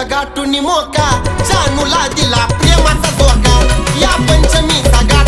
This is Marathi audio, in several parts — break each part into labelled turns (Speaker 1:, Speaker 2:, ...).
Speaker 1: पंचमीचा गाठून मोका. जानूला दिला प्रेमाचा धोका या पंचमीचा गा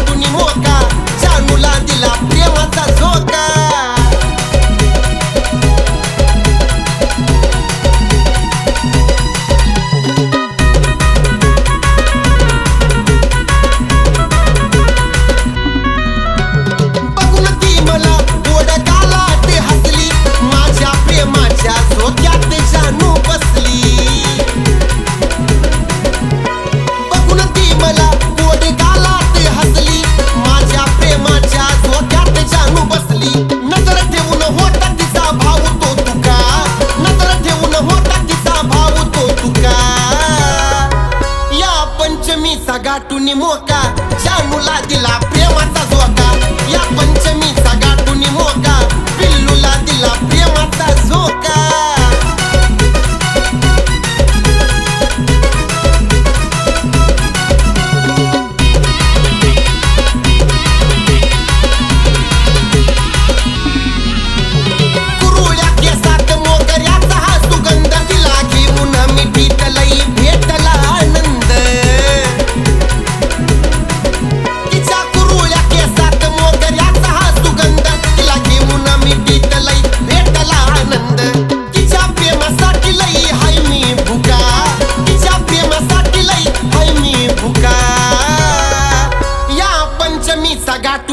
Speaker 1: लाटून मोका. शानूला दिला प्रेमाचा झोका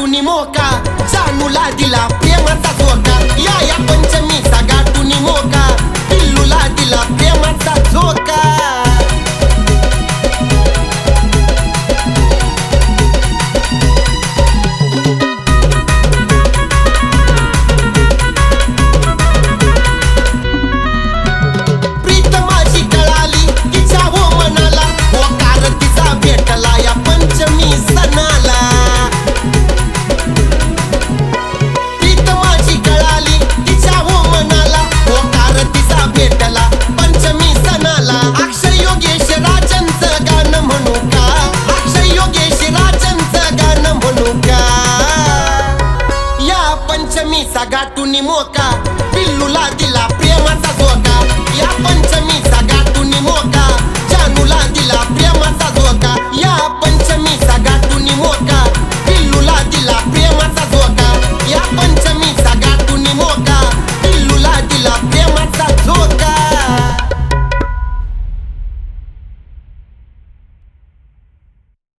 Speaker 1: गाठुनी मोका. जानूला दिला प्रेमाचा धोका या या पंचमीचा गाठुनी मोका. गाठून मोका पिल्लूला दिला प्रेमाचा